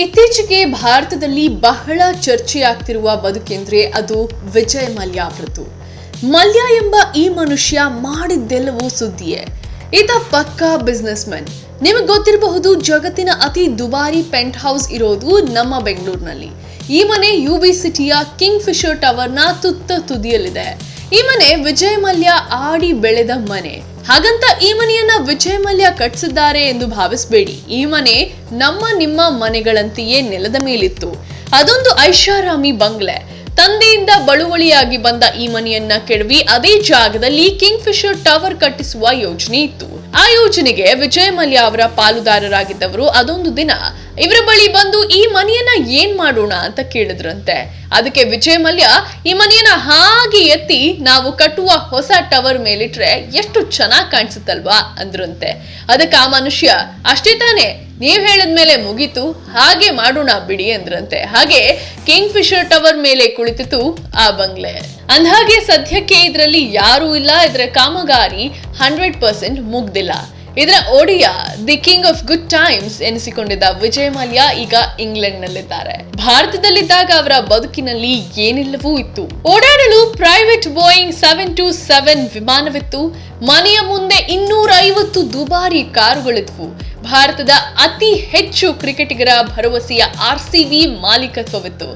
ಇತ್ತೀಚೆಗೆ ಭಾರತದಲ್ಲಿ ಬಹಳ ಚರ್ಚೆಯಾಗ್ತಿರುವ ಬದುಕೆಂದ್ರೆ ಅದು ವಿಜಯ್ ಮಲ್ಯ ಅವರದ್ದು. ಮಲ್ಯ ಎಂಬ ಈ ಮನುಷ್ಯ ಮಾಡಿದ್ದೆಲ್ಲವೂ ಸುದ್ದಿಯೇ. ಈತ ಪಕ್ಕಾ ಬಿಸ್ನೆಸ್ ಮ್ಯಾನ್ ನಿಮಗೆ ಗೊತ್ತಿರಬಹುದು, ಜಗತ್ತಿನ ಅತಿ ದುಬಾರಿ ಪೆಂಟ್ ಹೌಸ್ ಇರೋದು ನಮ್ಮ ಬೆಂಗಳೂರಿನಲ್ಲಿ. ಈ ಮನೆ ಯು ಬಿ ಸಿಟಿಯ ಕಿಂಗ್ ಫಿಶರ್ ಟವರ್ನ ತುತ್ತ ತುದಿಯಲ್ಲಿದೆ. ಈ ಮನೆ ವಿಜಯ್ ಮಲ್ಯ ಆಡಿ ಬೆಳೆದ ಮನೆ. ಹಾಗಂತ ಈ ಮನೆಯನ್ನ ವಿಜಯ್ ಮಲ್ಯ ಕಟ್ಟಿಸಿದ್ದಾರೆ ಎಂದು ಭಾವಿಸಬೇಡಿ. ಈ ಮನೆ ನಮ್ಮ ನಿಮ್ಮ ಮನೆಗಳಂತೆಯೇ ನೆಲದ ಮೇಲಿತ್ತು. ಅದೊಂದು ಐಷಾರಾಮಿ ಬಂಗ್ಲೆ. ತಂದೆಯಿಂದ ಬಳುವಳಿಯಾಗಿ ಬಂದ ಈ ಮನೆಯನ್ನ ಕೆಡವಿ ಅದೇ ಜಾಗದಲ್ಲಿ ಕಿಂಗ್ ಫಿಶರ್ ಟವರ್ ಕಟ್ಟಿಸುವ ಯೋಜನೆ ಇತ್ತು. ಆ ಯೋಜನೆಗೆ ವಿಜಯ್ ಮಲ್ಯ ಅವರ ಪಾಲುದಾರರಾಗಿದ್ದವರು ಅದೊಂದು ದಿನ. ಇವರ ಬಳಿ ಬಂದು ಈ ಮನೆಯನ್ನ ಏನ್ ಮಾಡೋಣ ಅಂತ ಕೇಳಿದ್ರಂತೆ. ಅದಕ್ಕೆ ವಿಜಯ್ ಮಲ್ಯ, ಈ ಮನೆಯನ್ನ ಹಾಗೆ ಎತ್ತಿ ನಾವು ಕಟ್ಟುವ ಹೊಸ ಟವರ್ ಮೇಲಿಟ್ರೆ ಎಷ್ಟು ಚೆನ್ನಾಗಿ ಕಾಣಿಸುತ್ತಲ್ವಾ ಅಂದ್ರಂತೆ. ಅದಕ್ಕೆ ಆ ಮನುಷ್ಯ, ಅಷ್ಟೇ ತಾನೇ, ನೀವ್ ಹೇಳಿದ್ಮೇಲೆ ಮುಗೀತು, ಹಾಗೆ ಮಾಡೋಣ ಬಿಡಿ ಅಂದ್ರಂತೆ. ಹಾಗೆ ಕಿಂಗ್ ಫಿಶರ್ ಟವರ್ ಮೇಲೆ ಕುಳಿತಿತು ಆ ಬಂಗ್ಲೆ. ಅಂದ್ಹಾಗೆ ಸದ್ಯಕ್ಕೆ ಇದರಲ್ಲಿ ಯಾರೂ ಇಲ್ಲ ಇದರ ಕಾಮಗಾರಿ ಹಂಡ್ರೆಡ್ ಪರ್ಸೆಂಟ್ ಮುಗ್ದಿಲ್ಲ. ಇದರ ಒಡಿಯ the king of good times ಎನಿಸಿಕೊಂಡಿದ್ದ Vijay Mallya ಈಗ ಇಂಗ್ಲೆಂಡ್ ನಲ್ಲಿದ್ದಾರೆ ಭಾರತದಲ್ಲಿದ್ದಾಗ ಅವರ ಬದುಕಿನಲ್ಲಿ ಏನಿಲ್ಲವೂ ಇತ್ತು. ಓಡಾಡಲು private Boeing seven two seven ವಿಮಾನವಿತ್ತು. ಮನೆಯ ಮುಂದೆ ಇನ್ನೂರ ಐವತ್ತು ದುಬಾರಿ ಕಾರುಗಳಿದ್ವು ಭಾರತದ ಅತಿ ಹೆಚ್ಚು ಕ್ರಿಕೆಟಿಗರ ಭರವಸೆಯ ಆರ್ ಬಿ ಮಾಲೀಕತ್ವವಿತ್ತು.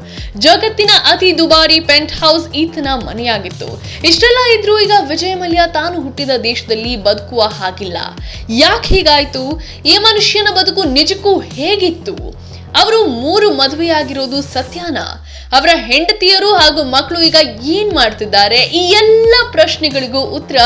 ಜಗತ್ತಿನ ಅತಿ ದುಬಾರಿ ಪೆಂಟ್ ಹೌಸ್ ಈತನ ಮನೆಯಾಗಿತ್ತು. ಇಷ್ಟೆಲ್ಲ ಇದ್ರೂ ಈಗ ವಿಜಯ ಮಲ್ಯ ತಾನು ಹುಟ್ಟಿದ ದೇಶದಲ್ಲಿ ಬದುಕುವ ಹಾಗಿಲ್ಲ. ಯಾಕೆ ಹೀಗಾಯ್ತು? ಈ ಮನುಷ್ಯನ ಬದುಕು ನಿಜಕ್ಕೂ ಹೇಗಿತ್ತು? ಅವರು ಮೂರು ಮದುವೆಯಾಗಿರೋದು ಸತ್ಯಾನ? ಅವರ ಹೆಂಡತಿಯರು ಹಾಗೂ ಮಕ್ಕಳು ಈಗ ಏನ್ ಮಾಡ್ತಿದ್ದಾರೆ? ಈ ಎಲ್ಲ ಪ್ರಶ್ನೆಗಳಿಗೂ ಉತ್ತರ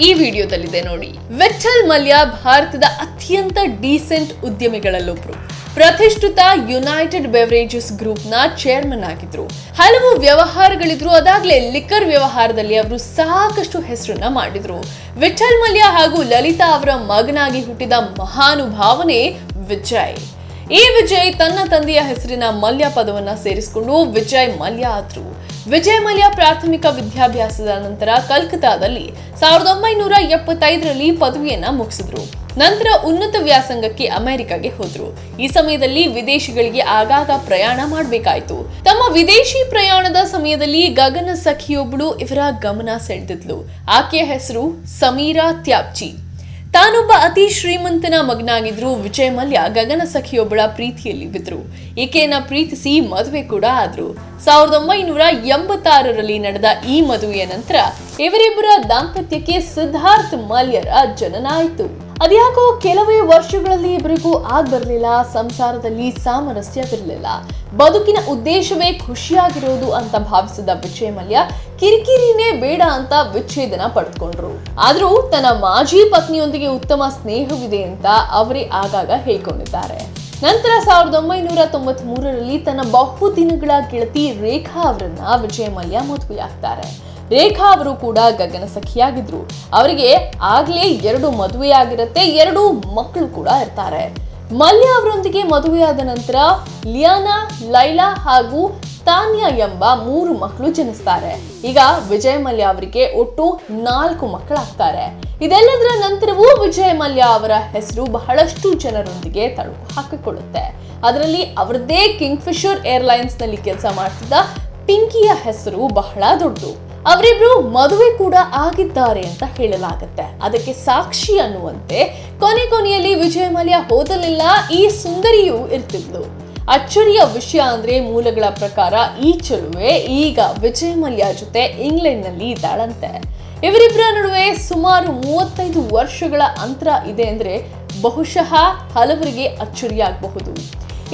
ಈ ವಿಡಿಯೋದಲ್ಲಿದೆ ನೋಡಿ. ವಿಠಲ್ ಮಲ್ಯ ಭಾರತದ ಅತ್ಯಂತ ಡೀಸೆಂಟ್ ಉದ್ಯಮಿಗಳಲ್ಲೊಬ್ರು. ಪ್ರತಿಷ್ಠಿತ ಯುನೈಟೆಡ್ ಬೆವರೇಜಸ್ ಗ್ರೂಪ್ನ ಚೇರ್ಮನ್ ಆಗಿದ್ರು. ಹಲವು ವ್ಯವಹಾರಗಳಿದ್ರು, ಅದಾಗ್ಲೇ ಲಿಕ್ಕರ್ ವ್ಯವಹಾರದಲ್ಲಿ ಅವರು ಸಾಕಷ್ಟು ಹೆಸರನ್ನ ಮಾಡಿದ್ರು. ವಿಠಲ್ ಮಲ್ಯ ಹಾಗೂ ಲಲಿತಾ ಅವರ ಮಗನಾಗಿ ಹುಟ್ಟಿದ ಮಹಾನುಭಾವನೆ ವಿಜಯ್. ಈ ವಿಜಯ್ ತನ್ನ ತಂದೆಯ ಹೆಸರಿನ ಮಲ್ಯ ಪದವನ್ನ ಸೇರಿಸಿಕೊಂಡು ವಿಜಯ್ ಮಲ್ಯ ಆದ್ರು. ವಿಜಯ್ ಮಲ್ಯ ಪ್ರಾಥಮಿಕ ವಿದ್ಯಾಭ್ಯಾಸದ ನಂತರ ಕಲ್ಕತ್ತಾದಲ್ಲಿ ಸಾವಿರದ ಒಂಬೈನೂರ ಎಪ್ಪತ್ತೈದರಲ್ಲಿ ಪದವಿಯನ್ನ ಮುಗಿಸಿದ್ರು. ನಂತರ ಉನ್ನತ ವ್ಯಾಸಂಗಕ್ಕೆ ಅಮೆರಿಕಾಗೆ ಹೋದ್ರು. ಈ ಸಮಯದಲ್ಲಿ ವಿದೇಶಿಗಳಿಗೆ ಆಗಾಗ ಪ್ರಯಾಣ ಮಾಡಬೇಕಾಯಿತು. ತಮ್ಮ ವಿದೇಶಿ ಪ್ರಯಾಣದ ಸಮಯದಲ್ಲಿ ಗಗನ ಸಖಿಯೊಬ್ಬಳು ಇವರ ಗಮನ ಸೆಳೆದಿದ್ಲು. ಆಕೆಯ ಹೆಸರು ಸಮೀರಾ ತ್ಯಾಬ್ಚಿ ತಾನೊಬ್ಬ ಅತಿ ಶ್ರೀಮಂತನ ಮಗನಾಗಿದ್ರು ವಿಜಯ್ ಮಲ್ಯ ಗಗನ ಸಖಿಯೊಬ್ಬಳ ಪ್ರೀತಿಯಲ್ಲಿ ಬಿದ್ರು. ಈಕೆಯನ್ನ ಪ್ರೀತಿಸಿ ಮದುವೆ ಕೂಡ ಆದ್ರು. ಸಾವಿರದ ಒಂಬೈನೂರ ಎಂಬತ್ತಾರರಲ್ಲಿ ನಡೆದ ಈ ಮದುವೆಯ ನಂತರ ಇವರಿಬ್ಬರ ದಾಂಪತ್ಯಕ್ಕೆ ಸಿದ್ಧಾರ್ಥ್ ಮಲ್ಯರ ಜನನ ಆಯಿತು. ಅದ್ಯಾಕೋ ಕೆಲವೇ ವರ್ಷಗಳಲ್ಲಿ ಇಬ್ಬರಿಗೂ ಆಗ್ ಬರಲಿಲ್ಲ ಸಂಸಾರದಲ್ಲಿ ಸಾಮರಸ್ಯವಿರಲಿಲ್ಲ ಬದುಕಿನ ಉದ್ದೇಶವೇ ಖುಷಿಯಾಗಿರೋದು ಅಂತ ಭಾವಿಸಿದ ವಿಜಯ್ ಮಲ್ಯ ಕಿರಿಕಿರಿನೇ ಬೇಡ ಅಂತ ವಿಚ್ಛೇದನ ಪಡೆದುಕೊಂಡ್ರು ಆದ್ರೂ ತನ್ನ ಮಾಜಿ ಪತ್ನಿಯೊಂದಿಗೆ ಉತ್ತಮ ಸ್ನೇಹವಿದೆ ಅಂತ ಅವರೇ ಆಗಾಗ ಹೇಳ್ಕೊಂಡಿದ್ದಾರೆ. ನಂತರ ಸಾವಿರದ ಒಂಬೈನೂರ ತೊಂಬತ್ ಮೂರರಲ್ಲಿ ತನ್ನ ಬಹುದಿನಗಳ ಗೆಳತಿ ರೇಖಾ ಅವರನ್ನ ವಿಜಯ ಮಲ್ಯ ಮದುವೆಯಾಗ್ತಾರೆ. ರೇಖಾ ಅವರು ಕೂಡ ಗಗನ ಸಖಿಯಾಗಿದ್ರು. ಅವರಿಗೆ ಆಗ್ಲೇ ಎರಡು ಮದುವೆಯಾಗಿರತ್ತೆ, ಎರಡು ಮಕ್ಕಳು ಕೂಡ ಇರ್ತಾರೆ. ಮಲ್ಯ ಅವರೊಂದಿಗೆ ಮದುವೆಯಾದ ನಂತರ ಲಿಯಾನಾ, ಲೈಲಾ ಹಾಗೂ ತಾನ್ಯಾ ಎಂಬ ಮೂರು ಮಕ್ಕಳು ಜನಿಸ್ತಾರೆ. ಈಗ ವಿಜಯ್ ಮಲ್ಯ ಅವರಿಗೆ ಒಟ್ಟು ನಾಲ್ಕು ಮಕ್ಕಳಾಗ್ತಾರೆ. ಇದೆಲ್ಲದರ ನಂತರವೂ ವಿಜಯ್ ಮಲ್ಯ ಅವರ ಹೆಸರು ಬಹಳಷ್ಟು ಜನರೊಂದಿಗೆ ತಳುಕು ಹಾಕಿಕೊಳ್ಳುತ್ತೆ. ಅದರಲ್ಲಿ ಅವರದೇ ಕಿಂಗ್ ಫಿಶರ್ ಏರ್ಲೈನ್ಸ್ನಲ್ಲಿ ಕೆಲಸ ಮಾಡ್ತಿದ್ದ ಪಿಂಕಿಯ ಹೆಸರು ಬಹಳ ದೊಡ್ಡದು. ಅವರಿಬ್ರು ಮದುವೆ ಕೂಡ ಆಗಿದ್ದಾರೆ ಅಂತ ಹೇಳಲಾಗುತ್ತೆ. ಅದಕ್ಕೆ ಸಾಕ್ಷಿ ಅನ್ನುವಂತೆ ಕೊನೆ ಕೊನೆಯಲ್ಲಿ ವಿಜಯ ಮಲ್ಯ ಹೋದಲಿಲ್ಲ ಈ ಸುಂದರಿಯೂ ಇರ್ತಿದ್ಲು. ಅಚ್ಚರಿಯ ವಿಷಯ ಅಂದ್ರೆ ಮೂಲಗಳ ಪ್ರಕಾರ ಈ ಚಲುವೆ ಈಗ ವಿಜಯ ಮಲ್ಯ ಜೊತೆ ಇಂಗ್ಲೆಂಡ್ನಲ್ಲಿ ಇದ್ದಾಳಂತೆ. ಇವರಿಬ್ಬರ ನಡುವೆ ಸುಮಾರು ಮೂವತ್ತೈದು ವರ್ಷಗಳ ಅಂತರ ಇದೆ ಅಂದ್ರೆ ಬಹುಶಃ ಹಲವರಿಗೆ ಅಚ್ಚರಿಯಾಗಬಹುದು.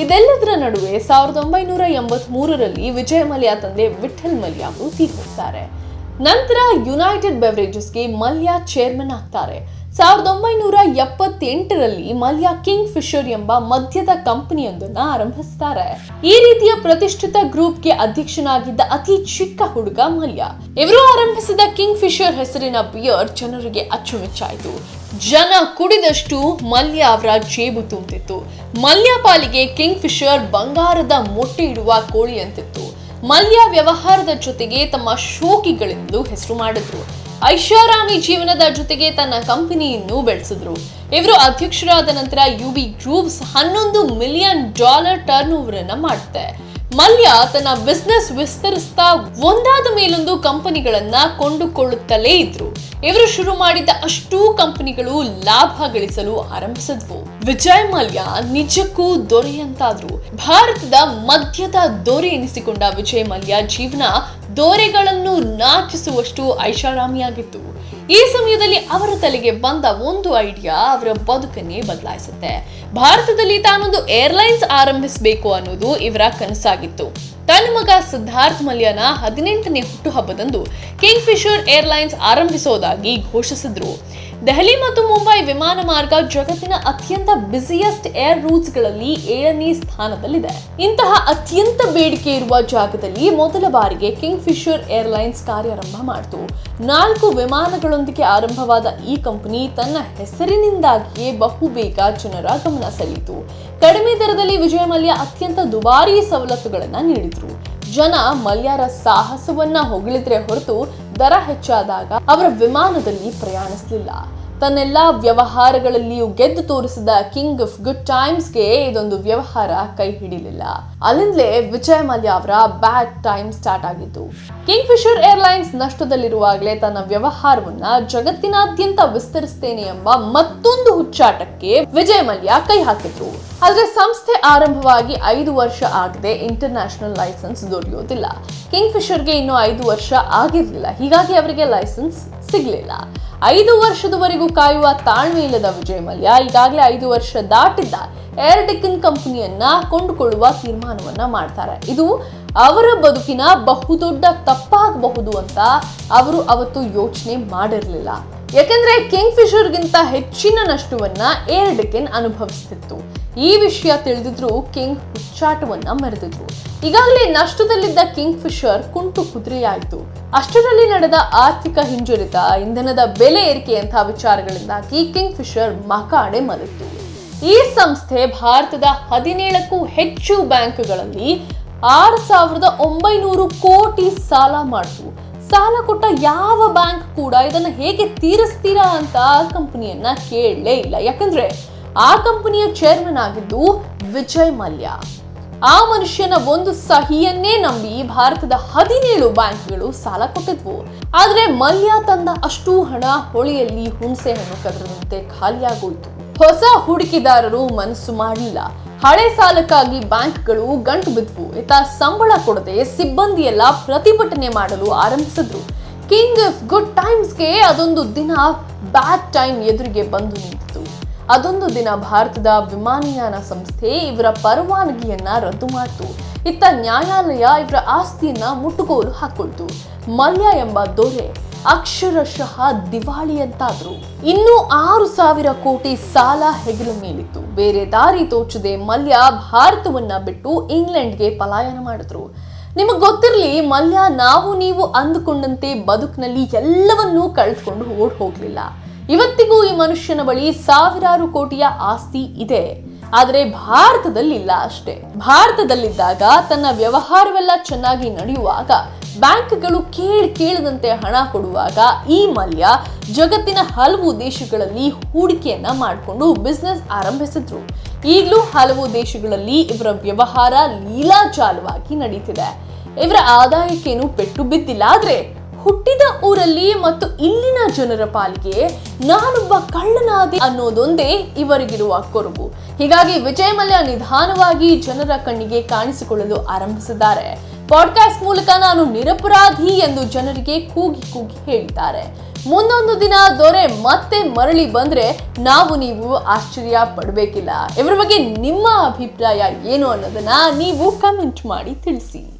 ಇದೆಲ್ಲದರ ನಡುವೆ ಸಾವಿರದ ಒಂಬೈನೂರ ಎಂಬತ್ ಮೂರರಲ್ಲಿ ವಿಜಯ ಮಲ್ಯ ತಂದೆ ವಿಠಲ್ ಮಲ್ಯ ಅವರು ತೀರ್ಕೊಳ್ತಾರೆ ನಂತರ ಯುನೈಟೆಡ್ ಬೆವರೇಜಸ್ಗೆ ಮಲ್ಯ ಚೇರ್ಮನ್ ಆಗ್ತಾರೆ. ಸಾವಿರದ ಒಂಬೈನೂರ ಎಪ್ಪತ್ತೆಂಟರಲ್ಲಿ ಮಲ್ಯ ಕಿಂಗ್ ಫಿಶರ್ ಎಂಬ ಮದ್ಯದ ಕಂಪನಿಯೊಂದನ್ನ ಆರಂಭಿಸ್ತಾರೆ. ಈ ರೀತಿಯ ಪ್ರತಿಷ್ಠಿತ ಗ್ರೂಪ್ಗೆ ಅಧ್ಯಕ್ಷನಾಗಿದ್ದ ಅತಿ ಚಿಕ್ಕ ಹುಡುಗ ಮಲ್ಯ. ಇವರು ಆರಂಭಿಸಿದ ಕಿಂಗ್ ಫಿಶರ್ ಹೆಸರಿನ ಬಿಯರ್ ಜನರಿಗೆ ಅಚ್ಚುಮೆಚ್ಚಾಯಿತು. ಜನ ಕುಡಿದಷ್ಟು ಮಲ್ಯ ಅವರ ಜೇಬು ತುಂಬಿತ್ತು. ಮಲ್ಯ ಪಾಲಿಗೆ ಕಿಂಗ್ ಫಿಶರ್ ಬಂಗಾರದ ಮೊಟ್ಟೆ ಇಡುವ ಕೋಳಿಯಂತಿತ್ತು. ಮಲ್ಯ ವ್ಯವಹಾರದ ಜೊತೆಗೆ ತಮ್ಮ ಶೋಕಿಗಳೆಂದು ಹೆಸರು ಮಾಡಿದ್ರು. ಐಷಾರಾಮಿ ಜೀವನದ ಜೊತೆಗೆ ತನ್ನ ಕಂಪನಿಯನ್ನು ಬೆಳೆಸಿದ್ರು. ಇವರು ಅಧ್ಯಕ್ಷರಾದ ನಂತರ ಯುಬಿ ಗ್ರೂಪ್ಸ್ ಹನ್ನೊಂದು ಮಿಲಿಯನ್ ಡಾಲರ್ ಟರ್ನ್ ಓವರ್ ಅನ್ನ ಮಾಡುತ್ತೆ ಮಲ್ಯ ತನ್ನ ಬಿಸ್ನೆಸ್ ವಿಸ್ತರಿಸ್ತಾ ಒಂದಾದ ಮೇಲೊಂದು ಕಂಪನಿಗಳನ್ನ ಕೊಂಡುಕೊಳ್ಳುತ್ತಲೇ ಇದ್ರು. ಇವರು ಶುರು ಮಾಡಿದ ಅಷ್ಟೂ ಕಂಪನಿಗಳು ಲಾಭ ಗಳಿಸಲು ಆರಂಭಿಸಿದ್ವು. ವಿಜಯ್ ಮಲ್ಯ ನಿಜಕ್ಕೂ ದೊರೆಯಂತಾದ್ರು. ಭಾರತದ ಮಧ್ಯದ ದೊರೆ ಎನಿಸಿಕೊಂಡ ವಿಜಯ್ ಮಲ್ಯ ಜೀವನ ದೊರೆಗಳನ್ನು ನಾಚಿಸುವಷ್ಟು ಐಷಾರಾಮಿಯಾಗಿತ್ತು. ಈ ಸಮಯದಲ್ಲಿ ಅವರ ತಲೆಗೆ ಬಂದ ಒಂದು ಐಡಿಯಾ ಅವರ ಬದುಕನ್ನೇ ಬದಲಾಯಿಸುತ್ತೆ. ಭಾರತದಲ್ಲಿ ತಾನೊಂದು ಏರ್ಲೈನ್ಸ್ ಆರಂಭಿಸಬೇಕು ಅನ್ನೋದು ಇವರ ಕನಸಾಗಿತ್ತು. ತನ್ನ ಮಗ ಸಿದ್ಧಾರ್ಥ್ ಮಲ್ಯನ ಹದಿನೆಂಟನೇ ಹುಟ್ಟುಹಬ್ಬದಂದು ಕಿಂಗ್ ಫಿಶರ್ ಏರ್ಲೈನ್ಸ್ ಆರಂಭಿಸೋದಾಗಿ ಘೋಷಿಸಿದ್ರು. ದೆಹಲಿ ಮತ್ತು ಮುಂಬೈ ವಿಮಾನ ಮಾರ್ಗ ಜಗತ್ತಿನ ಅತ್ಯಂತ ಬ್ಯುಸಿಯೆಸ್ಟ್ ಏರ್ ರೂಟ್ಸ್ಗಳಲ್ಲಿ ಏಳನೇ ಸ್ಥಾನದಲ್ಲಿದೆ. ಇಂತಹ ಅತ್ಯಂತ ಬೇಡಿಕೆ ಇರುವ ಜಾಗದಲ್ಲಿ ಮೊದಲ ಬಾರಿಗೆ ಕಿಂಗ್ ಫಿಶರ್ ಏರ್ಲೈನ್ಸ್ ಕಾರ್ಯಾರಂಭ ಮಾಡಿತು. ನಾಲ್ಕು ವಿಮಾನಗಳೊಂದಿಗೆ ಆರಂಭವಾದ ಈ ಕಂಪನಿ ತನ್ನ ಹೆಸರಿನಿಂದಾಗಿಯೇ ಬಹುಬೇಗ ಜನರ ಗಮನ ಸೆಳೆಯಿತು. ಕಡಿಮೆ ದರದಲ್ಲಿ ವಿಜಯ ಮಲ್ಯ ಅತ್ಯಂತ ದುಬಾರಿ ಸವಲತ್ತುಗಳನ್ನ ನೀಡಿದ್ರು. ಜನ ಮಲ್ಯರ ಸಾಹಸವನ್ನ ಹೊಗಳಿದ್ರೆ ಹೊರತು ದರ ಹೆಚ್ಚಾದಾಗ ಅವರ ವಿಮಾನದಲ್ಲಿ ಪ್ರಯಾಣಿಸಲಿಲ್ಲ. ತನ್ನೆಲ್ಲ ವ್ಯವಹಾರಗಳಲ್ಲಿಯೂ ಗೆದ್ದು ತೋರಿಸಿದ ಕಿಂಗ್ ಆಫ್ ಗುಡ್ ಟೈಮ್ಸ್ಗೆ ಇದೊಂದು ವ್ಯವಹಾರ ಕೈ ಹಿಡಿಲಿಲ್ಲ. ಅಲ್ಲಿಂದಲೇ ವಿಜಯ್ ಮಲ್ಯ ಅವರ ಬ್ಯಾಡ್ ಟೈಮ್ ಸ್ಟಾರ್ಟ್ ಆಗಿತ್ತು. ಕಿಂಗ್ ಫಿಶರ್ ಏರ್ಲೈನ್ಸ್ ನಷ್ಟದಲ್ಲಿರುವಾಗಲೇ ತನ್ನ ವ್ಯವಹಾರವನ್ನ ಜಗತ್ತಿನಾದ್ಯಂತ ವಿಸ್ತರಿಸ್ತೇನೆ ಎಂಬ ಮತ್ತೊಂದು ಹುಚ್ಚಾಟಕ್ಕೆ ವಿಜಯ್ ಮಲ್ಯ ಕೈ ಹಾಕಿದ್ರು. ಆದ್ರೆ ಸಂಸ್ಥೆ ಆರಂಭವಾಗಿ ಐದು ವರ್ಷ ಆಗದೆ ಇಂಟರ್ನ್ಯಾಷನಲ್ ಲೈಸೆನ್ಸ್ ದೊರೆಯೋದಿಲ್ಲ ಕಿಂಗ್ ಫಿಶರ್ಗೆ ಇನ್ನೂ ಐದು ವರ್ಷ ಆಗಿರಲಿಲ್ಲ. ಹೀಗಾಗಿ ಅವರಿಗೆ ಲೈಸೆನ್ಸ್ ಸಿಗಲಿಲ್ಲ. ಐದು ವರ್ಷದವರೆಗೂ ಕಾಯುವ ತಾಳ್ಮೆ ಇಲ್ಲದ ವಿಜಯ್ ಮಲ್ಯ ಈಗಾಗಲೇ ಐದು ವರ್ಷ ದಾಟಿದ್ದ ಏರ್ ಡೆಕ್ಕನ್ ಕಂಪನಿಯನ್ನ ಕೊಂಡುಕೊಳ್ಳುವ ತೀರ್ಮಾನವನ್ನ ಮಾಡ್ತಾರೆ. ಇದು ಅವರ ಬದುಕಿನ ಬಹುದೊಡ್ಡ ತಪ್ಪಾಗಬಹುದು ಅಂತ ಅವರು ಅವತ್ತು ಯೋಚನೆ ಮಾಡಿರಲಿಲ್ಲ. ಯಾಕೆಂದ್ರೆ ಕಿಂಗ್ ಫಿಶರ್ಗಿಂತ ಹೆಚ್ಚಿನ ನಷ್ಟವನ್ನ ಏರ್ ಡೆಕ್ಕನ್ ಅನುಭವಿಸ್ತಿತ್ತು. ಈ ವಿಷಯ ತಿಳಿದಿದ್ರು ಕಿಂಗ್ ಹುಚ್ಚಾಟವನ್ನ ಮೆರೆದಿದ್ರು. ಈಗಾಗಲೇ ನಷ್ಟದಲ್ಲಿದ್ದ ಕಿಂಗ್ ಫಿಶರ್ ಕುಂಟು ಕುದುರೆಯಾಯಿತು. ಅಷ್ಟರಲ್ಲಿ ನಡೆದ ಆರ್ಥಿಕ ಹಿಂಜರಿತ, ಇಂಧನದ ಬೆಲೆ ಏರಿಕೆಯಂತಹ ವಿಚಾರಗಳಿಂದಾಗಿ ಕಿಂಗ್ ಫಿಶರ್ ಮಕಾಡೆ ಮರೆತು. ಈ ಸಂಸ್ಥೆ ಭಾರತದ ಹದಿನೇಳಕ್ಕೂ ಹೆಚ್ಚು ಬ್ಯಾಂಕ್ಗಳಲ್ಲಿ ಆರು ಸಾವಿರದ ಒಂಬೈನೂರು ಕೋಟಿ ಸಾಲ ಮಾಡಿತು. ಸಾಲ ಕೊಟ್ಟ ಯಾವ ಬ್ಯಾಂಕ್ ಕೂಡ ಇದನ್ನ ಹೇಗೆ ತೀರಿಸ್ತೀರಾ ಅಂತ ಕಂಪನಿಯನ್ನ ಕೇಳಲೇ ಇಲ್ಲ. ಯಾಕಂದ್ರೆ ಆ ಕಂಪನಿಯ ಚೇರ್ಮನ್ ಆಗಿದ್ದು ವಿಜಯ್ ಮಲ್ಯ. ಆ ಮನುಷ್ಯನ ಒಂದು ಸಹಿಯನ್ನೇ ನಂಬಿ ಭಾರತದ ಹದಿನೇಳು ಬ್ಯಾಂಕ್ಗಳು ಸಾಲ ಕೊಟ್ಟಿದ್ವು. ಆದ್ರೆ ಮಲ್ಯ ತಂದ ಅಷ್ಟು ಹಣ ಹೊಳೆಯಲ್ಲಿ ಹುಣಸೆ ಹಣ್ಣು ಕದರದಂತೆ ಖಾಲಿಯಾಗೋಯ್ತು. ಹೊಸ ಹೂಡಿಕೆದಾರರು ಮನಸ್ಸು ಮಾಡಲಿಲ್ಲ ಹಳೆ ಸಾಲಕ್ಕಾಗಿ ಬ್ಯಾಂಕ್ಗಳು ಗಂಟು ಬಿದ್ವು. ಇತ ಸಂಬಳ ಕೊಡದೆ ಸಿಬ್ಬಂದಿಯೆಲ್ಲ ಪ್ರತಿಭಟನೆ ಮಾಡಲು ಆರಂಭಿಸಿದ್ರು. ಕಿಂಗ್ ಆಫ್ ಗುಡ್ ಟೈಮ್ಸ್ಗೆ ಅದೊಂದು ದಿನ ಬ್ಯಾಡ್ ಟೈಮ್ ಎದುರಿಗೆ ಬಂದು ನಿಂತಿತು ಅದೊಂದು ದಿನ ಭಾರತದ ವಿಮಾನಯಾನ ಸಂಸ್ಥೆ ಇವರ ಪರವಾನಗಿಯನ್ನ ರದ್ದು ಮಾಡಿತು. ಇತ್ತ ನ್ಯಾಯಾಲಯ ಇವರ ಆಸ್ತಿಯನ್ನ ಮುಟ್ಟುಗೋಲು ಹಾಕೊಳ್ತು. ಮಲ್ಯ ಎಂಬ ದೊರೆ ಅಕ್ಷರಶಃ ದಿವಾಳಿಯಂತಾದ್ರು. ಇನ್ನು ಆರು ಸಾವಿರ ಕೋಟಿ ಸಾಲ ಹೆಗಲ ಮೇಲಿತ್ತು. ಬೇರೆ ದಾರಿ ತೋಚದೆ ಮಲ್ಯ ಭಾರತವನ್ನ ಬಿಟ್ಟು ಇಂಗ್ಲೆಂಡ್ಗೆ ಪಲಾಯನ ಮಾಡಿದ್ರು. ನಿಮಗೆ ಗೊತ್ತಿರಲಿ, ಮಲ್ಯ ನಾವು ನೀವು ಅಂದುಕೊಂಡಂತೆ ಬದುಕಿನಲ್ಲಿ ಎಲ್ಲವನ್ನೂ ಕಳೆದುಕೊಂಡು ಓಡ್ ಹೋಗ್ಲಿಲ್ಲ. ಇವತ್ತಿಗೂ ಈ ಮನುಷ್ಯನ ಬಳಿ ಸಾವಿರಾರು ಕೋಟಿಯ ಆಸ್ತಿ ಇದೆ. ಆದರೆ ಭಾರತದಲ್ಲಿಲ್ಲ ಅಷ್ಟೇ. ಭಾರತದಲ್ಲಿದ್ದಾಗ ತನ್ನ ವ್ಯವಹಾರವೆಲ್ಲ ಚೆನ್ನಾಗಿ ನಡೆಯುವಾಗ, ಬ್ಯಾಂಕ್ಗಳು ಕೇಳಿ ಕೇಳದಂತೆ ಹಣ ಕೊಡುವಾಗ ಈ ಮಲ್ಯ ಜಗತ್ತಿನ ಹಲವು ದೇಶಗಳಲ್ಲಿ ಹೂಡಿಕೆಯನ್ನ ಮಾಡಿಕೊಂಡು ಬಿಸ್ನೆಸ್ ಆರಂಭಿಸಿದ್ರು. ಈಗಲೂ ಹಲವು ದೇಶಗಳಲ್ಲಿ ಇವರ ವ್ಯವಹಾರ ಲೀಲಾಜಾಲವಾಗಿ ನಡೀತಿದೆ. ಇವರ ಆದಾಯಕ್ಕೇನು ಪೆಟ್ಟು ಬಿದ್ದಿಲ್ಲ ಆದ್ರೆ ಹುಟ್ಟಿದ ಊರಲ್ಲಿ ಮತ್ತು ಇಲ್ಲಿನ ಜನರ ಪಾಲಿಗೆ ನಾನೊಬ್ಬ ಕಳ್ಳನಾದೆ ಅನ್ನೋದೊಂದೇ ಇವರಿಗಿರುವ ಕೊರಗು. ಹೀಗಾಗಿ ವಿಜಯ್ ಮಲ್ಯ ನಿಧಾನವಾಗಿ ಜನರ ಕಣ್ಣಿಗೆ ಕಾಣಿಸಿಕೊಳ್ಳಲು ಆರಂಭಿಸಿದ್ದಾರೆ. ಪಾಡ್ಕಾಸ್ಟ್ ಮೂಲಕ ನಾನು ನಿರಪರಾಧಿ ಎಂದು ಜನರಿಗೆ ಕೂಗಿ ಕೂಗಿ ಹೇಳಿದ್ದಾರೆ. ಮುಂದೊಂದು ದಿನ ದೊರೆ ಮತ್ತೆ ಮರಳಿ ಬಂದ್ರೆ ನಾವು ನೀವು ಆಶ್ಚರ್ಯ ಪಡಬೇಕಿಲ್ಲ. ಇವರ ಬಗ್ಗೆ ನಿಮ್ಮ ಅಭಿಪ್ರಾಯ ಏನು ಅನ್ನೋದನ್ನ ನೀವು ಕಮೆಂಟ್ ಮಾಡಿ ತಿಳಿಸಿ.